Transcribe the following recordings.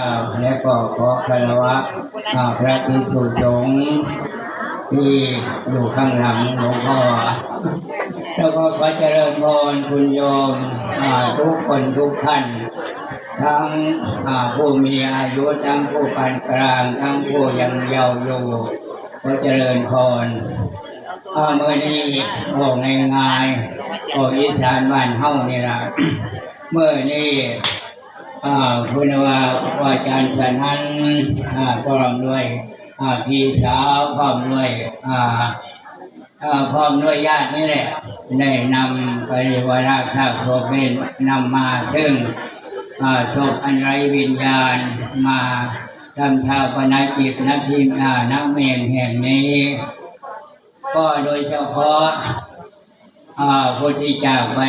อ่าและก็ขอคารวะอ่าพระภิกษุสงฆ์ที่อยู่ข้างหลังหลวงพ่อแล้วก็ขอเจริญพรคุณโยมทุกคนทุกท่านทั้งผู้มีอายุทั้งผู้ปานกลางทั้งผู้ยังเยาว์อยู่ขอเจริญพรเมื่อนี้โอ้ง่ายๆโอ้อีสานบ้านเฮานี่ล่ะเมื่อนี้ คุณว่าว่าอาจารย์สนันอ่าพร้อมด้วยอ่าพี่สาวพร้อมด้วยอ่าพร้อมด้วยญาตินี่แหละ ได้นำปริวาราข้าศพนี้นำมาซึ่งอ่าศพอันไรวิญญาณมาทำชาวปนกิจนักทีมอ่านักเมนแห่งนี้ ก็โดยเฉพาะ อ่าผู้ที่จากไป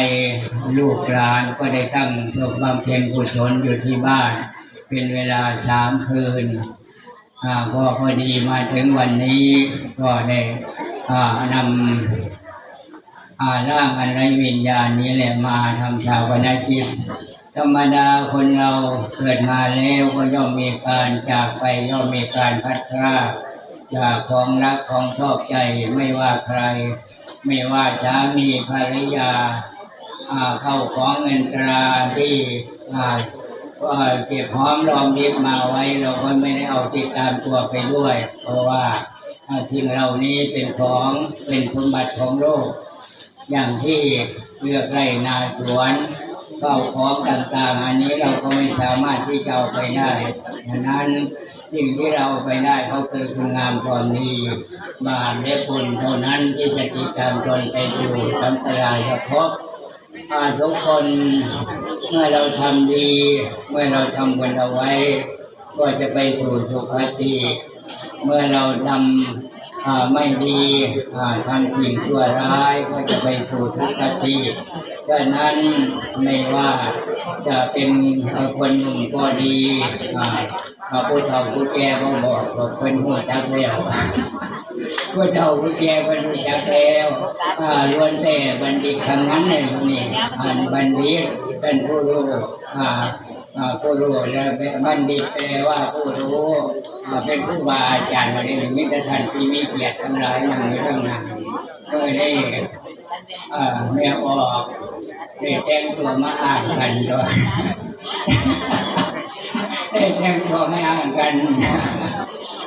ลูกหลานก็ได้ตั้งศพบำเพ็ญกุศลอยู่ที่บ้าน เป็นเวลาสามคืนอ่าก็พอดีมาถึงวันนี้ก็ได้นำร่างอันไรวิญญาณนี้แหละมาทำชาวพนักกิจธรรมดาคนเราเกิดมาแล้วก็ย่อมมีการจากไปย่อมมีการพัดพรากจากของรักของชอบใจไม่ว่าใคร ไม่ว่าสามีภรรยาอ่าเข้าของเงินตราที่เก็เก็บหอมรอมริบมาไว้เราก็ไม่ได้เอาติดตามตัวไปด้วย เพราะว่าอ่าสิ่งเหล่านี้เป็นของเป็นสมบัติของโลก อย่างที่เลือกไร่นาสวน เข้าของต่างๆ อันนี้เราก็ไม่สามารถที่จะเอาไปได้ฉะนั้นสิ่งที่เราไปได้ก็คือคุณงามความดีบาปและบุญเท่านั้นที่จะติดตามตนไปอยู่สัมปรายเฉพาะอาทุกคนเมื่อเราทำดี เมื่อเราทำบุญเอาไว้ ก็จะไปสู่สุคติ เมื่อเราทำอ่า ไม่ดีอ่าทำสิ่งชั่วร้ายก็จะไปสู่ทุกขติฉะนั้นไม่ว่าจะเป็นคนหนุ่มก็ดีอาพระผู้เฒ่าผู้แก่ก็บอกว่าเป็นหัวจักแล้วผู้เฒ่าผู้แก่เป็นหัวจักแล้วอ่าล้วนแต่บัณฑิตทั้งนั้นเลยนี่บัณฑิตเป็นผู้รู้อา ผู้รู้แล้วเป็นบัณฑิตแปลว่าผู้รู้เป็นผู้บาอาจารย์วันนี้มิตรท่านที่มีเกียรติทั้งหลายนั่งอยู่ข้างหน้าก็ได้อ่าแม่ออกได้แต่งตัวมาอ่านกันด้วยได้แต่งตัวมาอ่านกัน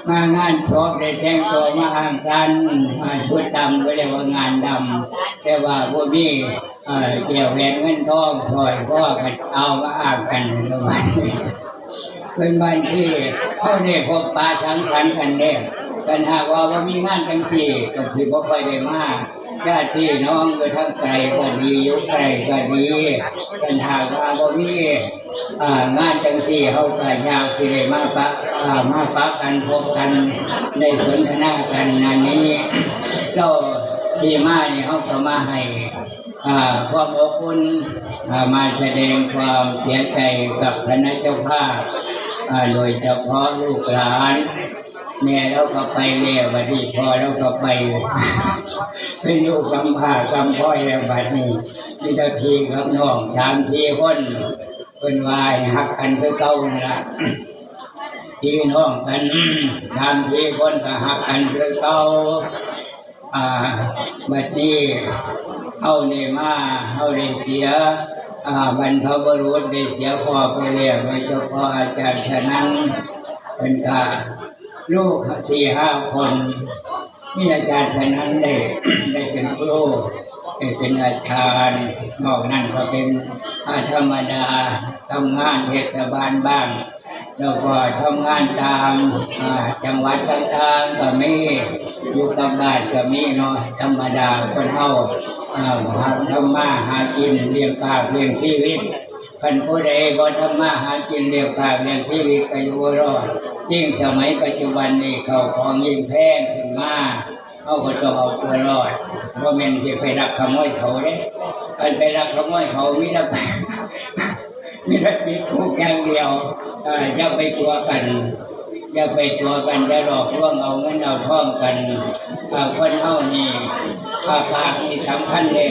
มางานศพได้แต่งตัวมาอ่านกันมาชุดดำก็เรียกว่างานดำแต่ว่าพวกนี้ เกี่ยวแหวนเงินทองซอยพ่อกันเอามาอ่ากันประมาณนี้เป็นบ้านที่เขาเนี่ยพบปลาสังสรรค์กันเนี่ยกันหากว่าว่ามีงานจังสี่ก็คือบ่ค่อยได้มากญาติพี่น้องก็ทั้งไกลก็ดีอยู่ไกลก็ดีกันหากว่าบ่มีงานจังสี่เขาก็ยาวสิได้มาปะมาปะกันพบกันในสนทนากันอันนี้เรา ดีมาเนี่ยเขาก็มาให้อ่าความอบอุ่นมาแสดงความเสียใจกับคณะเจ้าภาพโดยเฉพาะลูกหลานแม่เราก็ไปแล้วบัดนี้พอเราก็ไปเป็นลูกกำพร้ากำพร้อยแล้วบัดนี้มีแต่พี่ครับน้องสามสี่คนเป็นวายหักกันคือเก่านั่นละพี่น้องกันทำพี่คนก็หักกันคือเก่า อ่าบัดนี้เอาเนี่ยมาเอาได้เสียอ่าบรรพบุรุษได้เสียพ่อไปแล้วโดยเฉพาะอาจารย์ฉะนั้นเป็นกาลูกสี่ห้าคนนี่อาจารย์ฉะนั้นได้ได้เป็นครูได้เป็นอาจารย์นอกนั้นก็เป็นอาธรรมดาทำงานเทศบาลบ้าง แล้วก็ทำงานตามจังหวัดต่างๆก็มีอยู่กับบ้านก็มีเนาะธรรมดาคนเฮาอ่าหาทำมาหากินเลี้ยงปากเลี้ยงชีวิตคันผู้ใดบ่ทำมาหากินเลี้ยงปากเลี้ยงชีวิตก็อยู่รอดยิ่งสมัยปัจจุบันนี้เขาของยิ่งแพงขึ้นมาเขาก็ต้องเอาตัวรอดเพราะมันจะไปรักขโมยเขาเด้การไปรักขโมยเขามิได้ มีรจิตทุกอย่างเดียวอย่าไปกลัวกันอย่าไปกลัวกันอย่าหลอกลวงเอาเงินเอาท่องกันคนเท่านี้ภาคภาคนี่สำคัญเลย